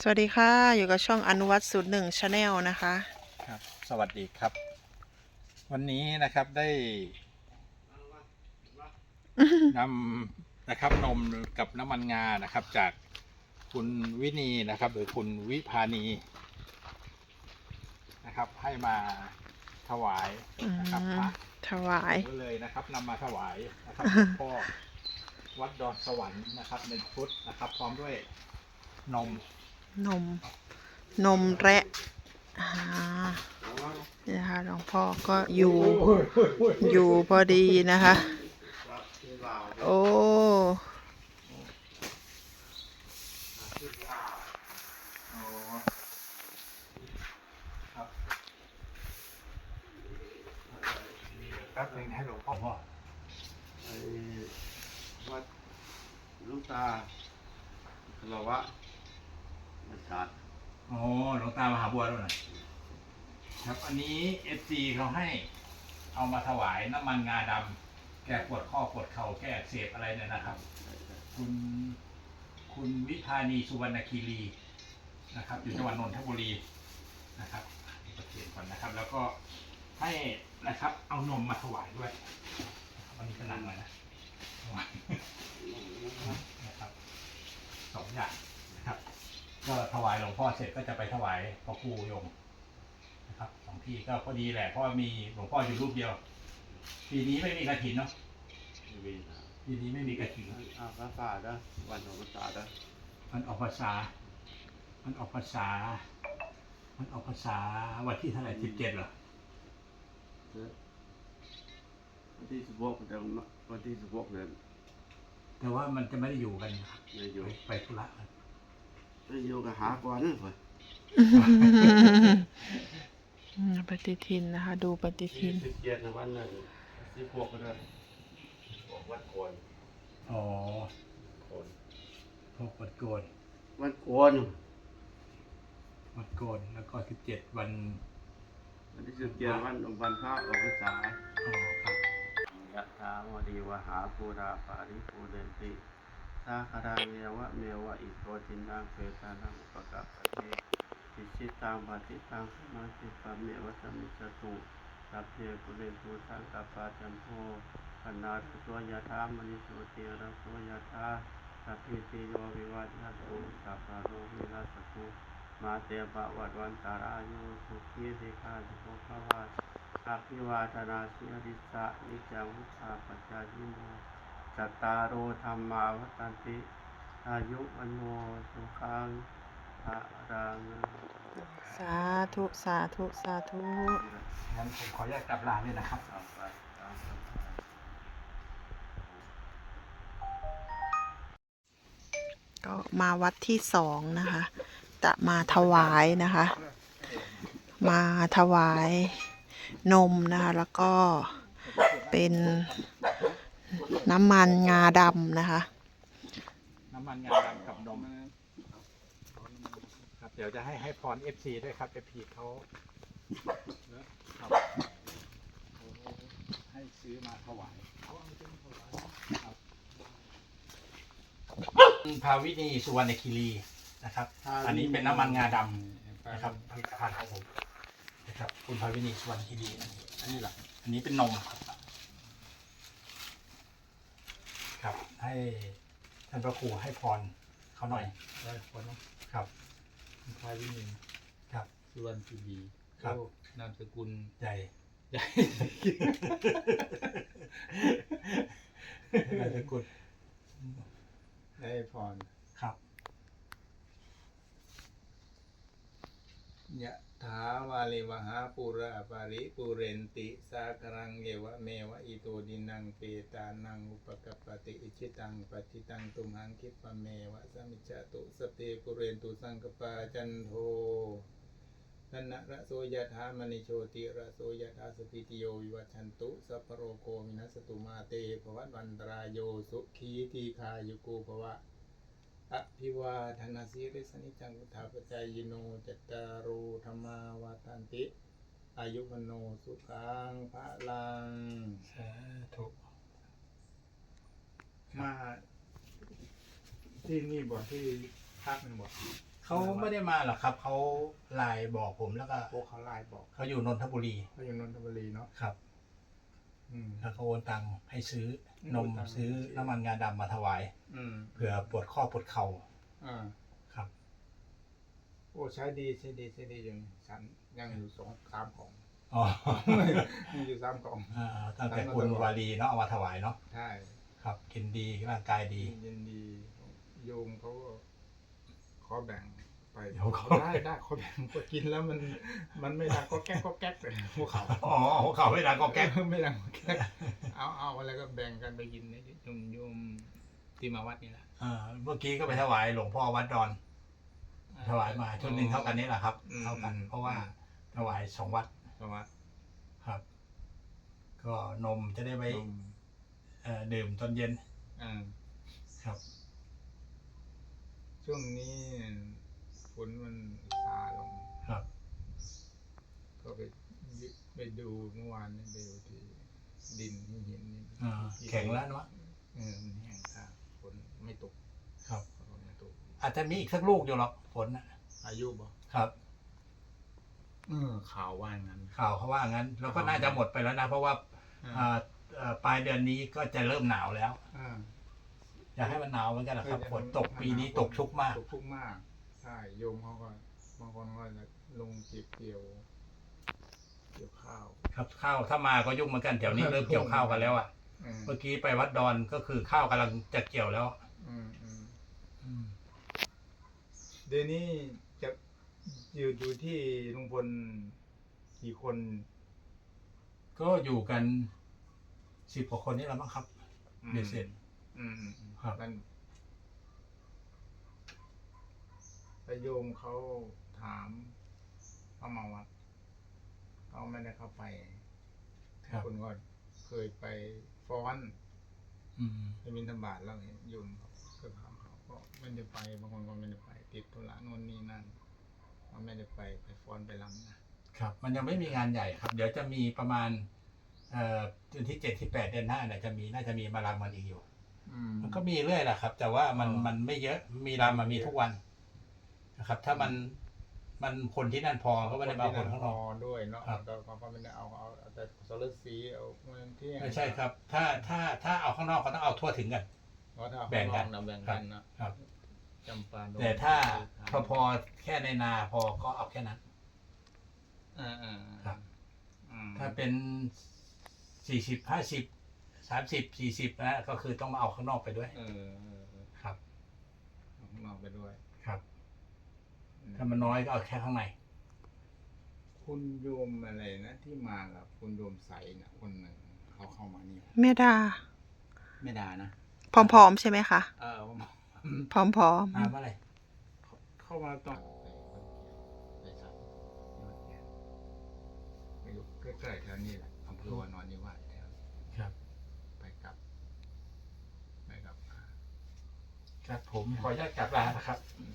สวัสดีค่ะ อยู่กับช่องอนุวัตศูนย์หนึ่งชาแนลนะคะครับ สวัสดีครับ วันนี้นะครับได้นำนะครับนมกับน้ำมันงานะครับ จากคุณวินีนะครับ หรือคุณวิพานีนะครับ ให้มาถวายนะครับอืมพระถวายก็เลยนะครับนำมาถวายนะครับหลวงพ่อวัดดอนสวรรค์นะครับในชุดนะครับ พร้อมด้วยนม นม นมแระนะคะหลวงพ่อก็อยู่ อยู่พอดีนะคะ โอ้ครับแป๊บนึงให้หลวงพ่อพ่อไอ้วัดลูกตาคารวะ มันจัดโอ้หลวงตามหาบัวด้วยน่อยครับอันนี้เอฟซีเขาให้เอามาถวายน้ำมันงาดำแก้ปวดข้อปวดเข่าแก้อักเสบอะไรเนี่ยนะครับ คุณคุณวิพานีสุวรรณคีรีนะครับอยู่จังหวัดนนทบุรีนะครับเขียนก่อนนะครับ แล้วก็ให้นะครับ เอานมมาถวายด้วยวันนี้ก็นักหน่อยนะถวายนะครับสองอย่างนะครับ ก็ถวายหลวงพ่อเสร็จก็จะไปถวายพระครูโยมนะครับสองที่ก็พอดีแหละเพราะว่ามีหลวงพ่ออยู่รูปเดียว ปีนี้ไม่มีกระถินเนาะทีวีนะปีนี้ไม่มีกระถินอ้าวพระป่าเด้อวันของพระป่าเด้อมันออกภาษา มันออกภาษา มันออกภาษาวันที่เท่าไหร่สิบเจ็ดเหรอวันที่สิบหกเดือนวันที่สิบหกเดือนแต่ว่ามันจะไม่ได้อยู่กันนะครับนายอยู่ไปไปธุระกัน นายอยู่กับหาก่อนเพื่ออืมปฏิทินนะคะ ดูปฏิทิน สิบเจ็ดวันนั้นสิบหกเดืออกวัดโกนอ๋อโกนพวกวัดโกนวัดโกนวัดโกนแล้วก็สิบเจ็ดวันวันที่สิบเจ็ดวันวันพระออกพรรษา อ๋อครับ ยะถาวดีวหาปูราปาริปูเรนติ สาคาราเมวะเมวะอิโตจินังเปตานังอุปกัปะเทอิชิตังปฏิตังสมาธิปะเมวะสมิจตุสัพเพปุเรตุสังกปปาจันโทปนารตัวยะธามณิโสติระโสยะธาสัพพิติโยวิวัชชัตุสัพพะโรวินาศตุมาเตปะวัดวันตารายุสุขีสิกาจุโภภวาอภิวาทนาสิริสะนิจังวุธาปัจจายิโน จัตตารโอธรรมาวัตันติ อายุวันโนสุขังภะรังสาธุ สาธุ สาธุงั้นผมขออนุญาตกลับลาเลยนะครับ ตามไปตามสบายก็มาวัดที่สองนะคะ จะมาถวายนะคะ มาถวายนมนะคะ แล้วก็เป็น น้ำมันงาดำนะคะ น้ำมันงาดำกับนมครับเดี๋ยวจะให้ให้พรเอฟซีด้วยครับเอฟซีเขาครับเขาให้ซื้อมาถวายครับภาวินีสุวรรณคีรีนะครับ อันนี้เป็นน้ำมันงาดำนะครับผลิตภัณฑ์ของผมนะครับ คุณภาวินีสุวรรณคีรีอันนี้อันนี้หลักอันนี้เป็นนมครับ ครับ ให้ท่านพระครูให้พรเขาหน่อยได้คนเนาะครับพายวินินครับ สุวรรณทีวีครับโอ้นามสกุลใหญ่ใหญ่นามสกุลได้พรครับยะ ถาวาลิวหาปุราปาริปุเรนติสากรังเอวะเมวะอิโตดินังเปตานังอุปกปปติอิชิตังปฏิตังตุมหังคิปะเมวะสมิจจตุสพเพปุเรนตุสังกปาจันโทนันะระโสยถามณิโชติระโสยถาสพิติโยวิวัชันตุสัพโรโควินัสตุมาเตภวัตวันตรายโยสุขีทีคายุโกภวะ อภิวาทนาสีริสนิจังวุธาปจายโนจตตารุธรรมาวาทันติ อายุวโนสุขังพระลัง สาธุ มาที่นี่บอกที่พักมันบอกเขาไม่ได้มาหรอกครับ เขาไลน์บอกผมแล้วก็พวกเขาไลน์บอก เขาอยู่นนทบุรีเขาอยู่นนทบุรีเนาะครับ อืม แล้วเขาโอนตังค์ให้ซื้อนมโอนตังค์ ซื้อน้ำมันงาดำมาถวายอืมเผื่อปวดข้อปวดเข่าอ่าครับ โอ้ใช้ดีใช้ดีใช้ดีอย่างฉันยังอยู่สองสามกล่อง อ๋อยังอยู่สามกล่อง อ่าตั้งแต่คุณวารีเนาะเอามาถวายเนาะใช่ครับ กินดีร่างกายดี ยินดีโยมเขาก็ขอแบ่ง ไปเดี๋ยวเขาได้ได้ขอแบ่งก็กินแล้วมันมันไม่ดังก็แก๊กก็แก๊กเลยพวกเขาอ๋อหัวเข่าไม่ดังก็แก๊กไม่ดังก็แก๊กเอาเอาอะไรก็แบ่งกันไปกินนะโยมโยมที่มาวัดนี่แหละอ่าเมื่อกี้ก็ไปถวายหลวงพ่อวัดดอน ถวายมาชุดหนึ่งเท่ากันนี่แหละครับอืมเท่ากัน เพราะว่าถวายสองวัดสวัสดครับ ก็นมจะได้ไว้นมเอ่อดื่มตอนเย็นอ่าครับ ช่วงนี้ ฝนมันซาลง ครับ ก็ไปยึไปดูเมื่อวานนี่ไปดูที่ดินที่หินนี่อ่าแข็งแล้วเนาะเออมันแห้งค่ะฝนไม่ตกครับ ฝนไม่ตก อาจจะมีอีกสักลูกอยู่หรอกฝนนะอายุบ่ครับ เออข่าวว่างั้น ข่าวเขาว่างั้นแล้วก็น่าจะหมดไปแล้วนะ เพราะว่าอ่าอ่าเอ่อปลายเดือนนี้ก็จะเริ่มหนาวแล้วอ่าอยากให้มันหนาวเหมือนกันนะครับเออฝนตกปีนี้ตกชุกมาก ตกชุกมากใช่ โยมเขาก็บางคนก็จะลงเก็บเกี่ยว เกี่ยวข้าวครับข้าวถ้ามาก็ยุ่งเหมือนกันแถวนี้เริ่มเกี่ยวข้าวกันแล้วอะอืมเมื่อกี้ไปวัดดอนก็คือข้าวกำลังจะเกี่ยวแล้ว อืมอืมอืมเดี๋ยวนี้จะอยู่อยู่ที่ลุงพลกี่คนก็อยู่กันสิบกว่าคนนี่แหละมั้งครับอืมเบ็ดเสร็จอืมอืมอืมครับมัน แต่โยมเขาถามเขามาวัดเขาไม่ได้เข้าไปครับ คุณก็เคยไปฟ้อนอืมไปบินธบาตแล้วเห็นโยมเขาก็ถามเขาก็ไม่ได้ไปบางคนก็ไม่ได้ไป ติดธุระโน่นนี่นั่นเขาไม่ได้ไปไปฟ้อนไปรำนะครับ มันยังไม่มีงานใหญ่ครับ เดี๋ยวจะมีประมาณ เอ่อเดือนที่เจ็ดที่แปดเดือนหน้าเนี่ยจะมีน่าจะมีมาลำมันอีกอยู่ อืม มันก็มีเรื่อยแหละครับ แต่ว่ามันอ๋อ มันไม่เยอะมีรำมามีทุกวัน นะครับ ถ้ามันมันคนที่นั่นพอก็ไม่ได้มาเอาคนข้างนอก ด้วยเนาะครับแต่เขาก็ไม่ได้เอาเอาเอาแต่โซลาร์สีเอาเมืองเที่ยงไม่ใช่ครับ ถ้าถ้าถ้าเอาข้างนอกก็ต้องเอาทั่วถึงกัน เพราะถ้าแบ่งกันเอาแบ่งกันนะครับ จำปาดงแต่ถ้าพอพอแค่ในนาพอก็เอาแค่นั้น อ่าอ่าครับ อืมถ้าเป็นสี่สิบห้าสิบสามสิบสี่สิบนะก็คือต้องมาเอาข้างนอกไปด้วยเออเออเออครับ เอาข้างนอกไปด้วยครับอืม ถ้ามันน้อยก็เอาแค่ข้างใน คุณโยมอะไรนะที่มากับคุณโยมใสนะคนหนึ่งเขาเข้ามานี่เมดาไม่ด่านะพร้อมๆใช่ไหมคะเออผมพร้อมน้ำอะไรเข้ามาตอนไปสัตว์ไม่รู้ใกล้ๆแถวนี้แหละอำเภอวานอนนิวาสแถวครับ ไปกลับไปกลับมาครับผมขออนุญาตกลับลานะครับ อืม